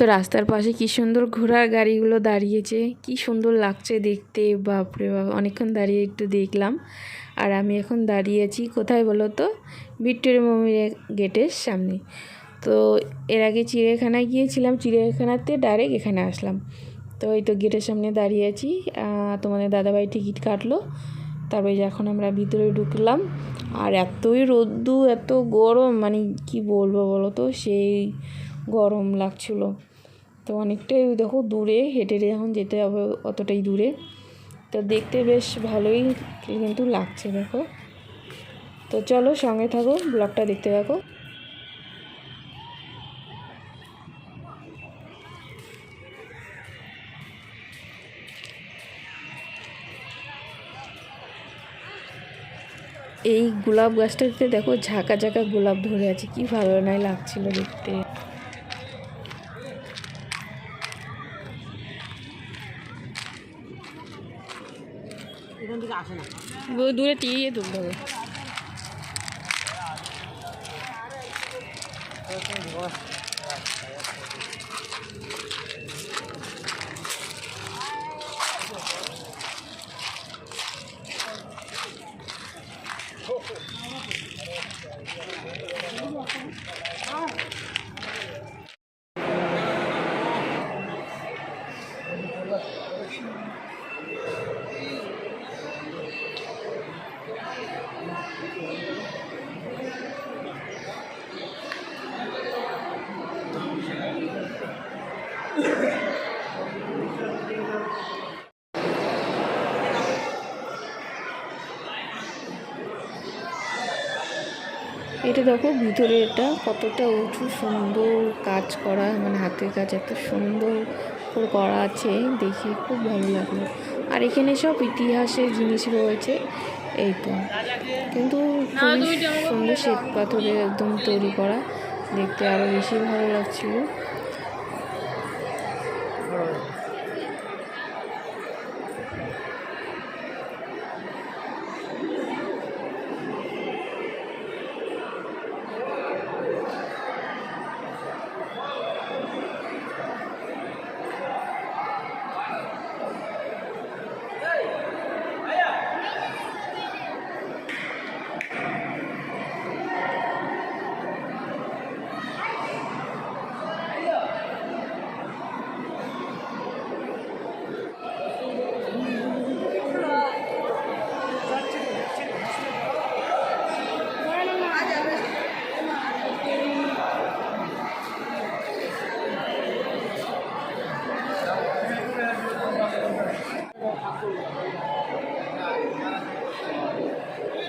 তো রাস্তার পাশে কি সুন্দর ঘোড়ার গাড়িগুলো দাঁড়িয়েছে। কি সুন্দর লাগছে দেখতে, বাপরে বাপ। অনেকক্ষণ দাঁড়িয়ে একটু দেখলাম। আর আমি এখন দাঁড়িয়ে আছি কোথায় বলো তো? ভিক্টোরিয়া মেমোরিয়াল গেটের সামনে। তো এর আগে চিড়িয়াখানায় গিয়েছিলাম। চিড়িয়াখানাতে ডাইরেক্ট এখানে আসলাম। তো এই তো গেটের সামনে দাঁড়িয়ে আছি। তোমাদের দাদাভাই টিকিট কাটলো। তারপরে এখন আমরা ভিতরে ঢুকলাম। আর এতই রোদ্দু এত গরম মানে কি বলব বলো তো? সেই গরম লাগছিল। তো অনেকটাই দেখো দূরে হেঁটে এখন যেতে হবে অতটাই দূরে। তো দেখতে বেশ ভালোই কিন্তু লাগছে দেখো। তো চলো সঙ্গে থাকো, ব্লগটা দেখতে থাকো। এই গোলাপ গাছটাতে দেখো ঝাঁকা ঝাঁকা গোলাপ ধরে আছে, কি ভালো নাই লাগছিল দেখতে। দূরে টিয়ে তুলতে হবে এটা দেখো, ভিতরে এটা কতটা উঁচু, সুন্দর কাজ করা মানে হাতের কাজ এত সুন্দর করে করা আছে, দেখে খুব ভালো লাগল। আর এখানে সব ইতিহাসের জিনিস রয়েছে, এই তো। কিন্তু খুবই সুন্দর শ্বেত পাথরের একদম তৈরি করা, দেখতে আরও বেশি ভালো লাগছিল।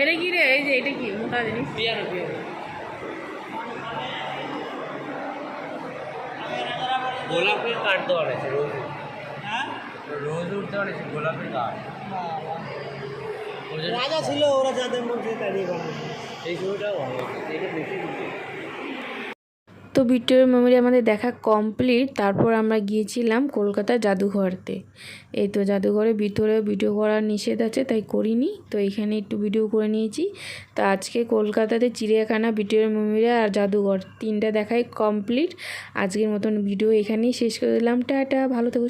এটা কি রে? এই যে এটা কি? মোটা জিনিস? গোলাপের কাঠ দেওয়া রয়েছে রোজ রোজ উঠতে পারে গোলাপের কাঠ। রাজা ছিল ওরা যাদের মধ্যে দাঁড়িয়ে এই ছবিটাও ভালো এটা বেশি তো ভিক্টোরিয়া মেমোরি আমাদের দেখা কমপ্লিট। তারপর আমরা গিয়েছিলাম কলকাতা জাদুঘরতে। এই তো জাদুঘরে ভিতরে ভিডিও করার নিষেধ আছে, তাই করিনি। তো এখানে একটু ভিডিও করে নিয়েছি। তো আজকে কলকাতাতে চিড়িয়াখানা, ভিক্টোরিয়া মেমোরিয়াল আর জাদুঘর তিনটা দেখাই কমপ্লিট। আজকের মতন ভিডিও এখানেই শেষ করে দিলাম। টাটা, ভালো থেকো